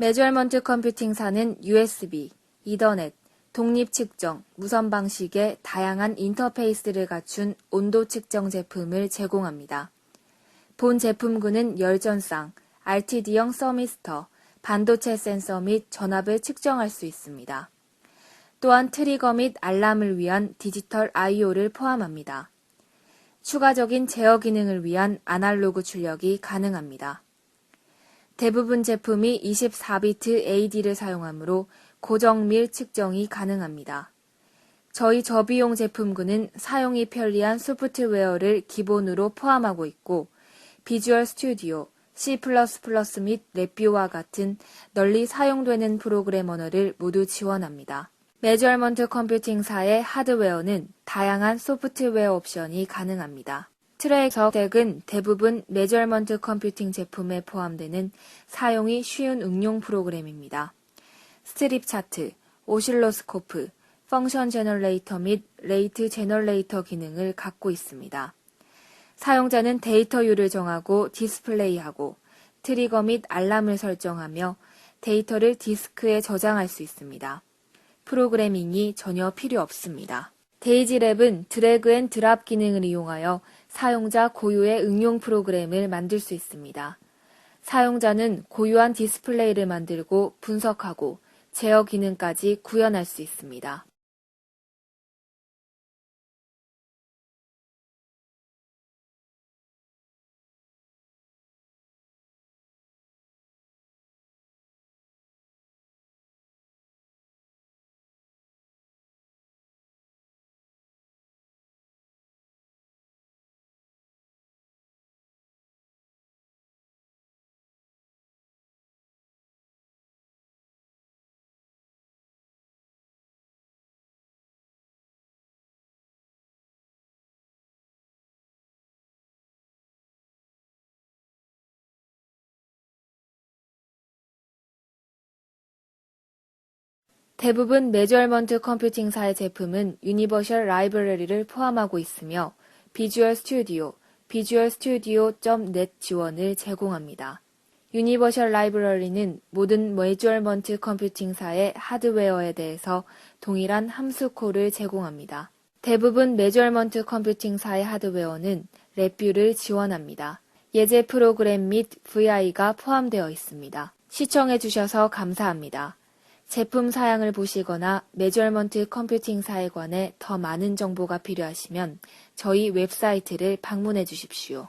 메저먼트 컴퓨팅사는 USB, 이더넷, 독립 측정, 무선 방식의 다양한 인터페이스를 갖춘 온도 측정 제품을 제공합니다. 본 제품군은 열전상, RTD형 서미스터, 반도체 센서 및 전압을 측정할 수 있습니다. 또한 트리거 및 알람을 위한 디지털 I/O를 포함합니다. 추가적인 제어 기능을 위한 아날로그 출력이 가능합니다. 대부분 제품이 24비트 AD를 사용하므로 고정 밀 측정이 가능합니다. 저희 저비용 제품군은 사용이 편리한 소프트웨어를 기본으로 포함하고 있고 비주얼 스튜디오, C++ 및 랩뷰와 같은 널리 사용되는 프로그램 언어를 모두 지원합니다. 메저먼트 컴퓨팅사의 하드웨어는 다양한 소프트웨어 옵션이 가능합니다. 트랙 저택은 대부분 메저먼트 컴퓨팅 제품에 포함되는 사용이 쉬운 응용 프로그램입니다. 스트립 차트, 오실로스코프, 펑션 제너레이터 및 레이트 제너레이터 기능을 갖고 있습니다. 사용자는 데이터율을 정하고 디스플레이하고 트리거 및 알람을 설정하며 데이터를 디스크에 저장할 수 있습니다. 프로그래밍이 전혀 필요 없습니다. 데이지랩은 드래그 앤 드랍 기능을 이용하여 사용자 고유의 응용 프로그램을 만들 수 있습니다. 사용자는 고유한 디스플레이를 만들고 분석하고 제어 기능까지 구현할 수 있습니다. 대부분 메저먼트 컴퓨팅사의 제품은 유니버셜 라이브러리를 포함하고 있으며 비주얼 스튜디오, 비주얼 스튜디오.net 지원을 제공합니다. 유니버셜 라이브러리는 모든 메저먼트 컴퓨팅사의 하드웨어에 대해서 동일한 함수코를 제공합니다. 대부분 메저먼트 컴퓨팅사의 하드웨어는 랩뷰를 지원합니다. 예제 프로그램 및 VI가 포함되어 있습니다. 시청해주셔서 감사합니다. 제품 사양을 보시거나 메저먼트 컴퓨팅사에 관해 더 많은 정보가 필요하시면 저희 웹사이트를 방문해 주십시오.